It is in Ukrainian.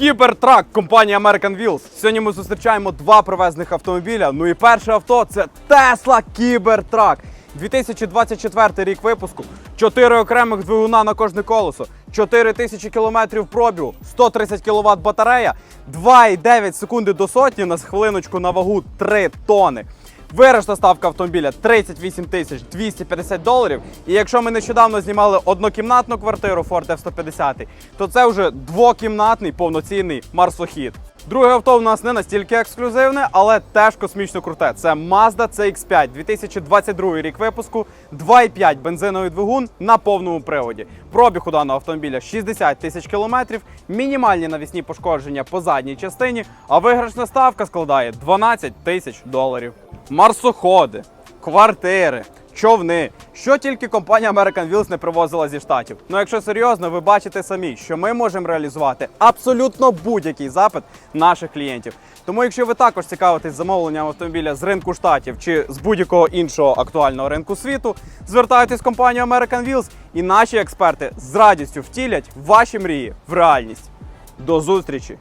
Кібертрак, компанія American Wheels. Сьогодні ми зустрічаємо два привезних автомобіля. Ну і перше авто це Tesla Cybertruck. 2024 рік випуску, 4 окремих двигуна на кожне колесо, 4 тисячі кілометрів пробігу, 130 кВт батарея, 2,9 секунди до сотні на хвилиночку на вагу 3 тони. Вирішна ставка автомобіля 38 тисяч 250 доларів. І якщо ми нещодавно знімали однокімнатну квартиру Ford F-150, то це вже двокімнатний повноцінний марсохід. Друге авто у нас не настільки ексклюзивне, але теж космічно круте. Це Mazda CX-5, 2022 рік випуску, 2,5 бензиновий двигун на повному приводі. Пробіг у даного автомобіля 60 тисяч кілометрів, мінімальні навісні пошкодження по задній частині, а виграшна ставка складає 12 тисяч доларів. Марсоходи, квартири, човни. Що тільки компанія American Wheels не привозила зі штатів. Ну якщо серйозно, ви бачите самі, що ми можемо реалізувати абсолютно будь-який запит наших клієнтів. Тому, якщо ви також цікавитесь замовленням автомобіля з ринку штатів чи з будь-якого іншого актуального ринку світу, звертайтесь в компанію American Wheels і наші експерти з радістю втілять ваші мрії в реальність. До зустрічі!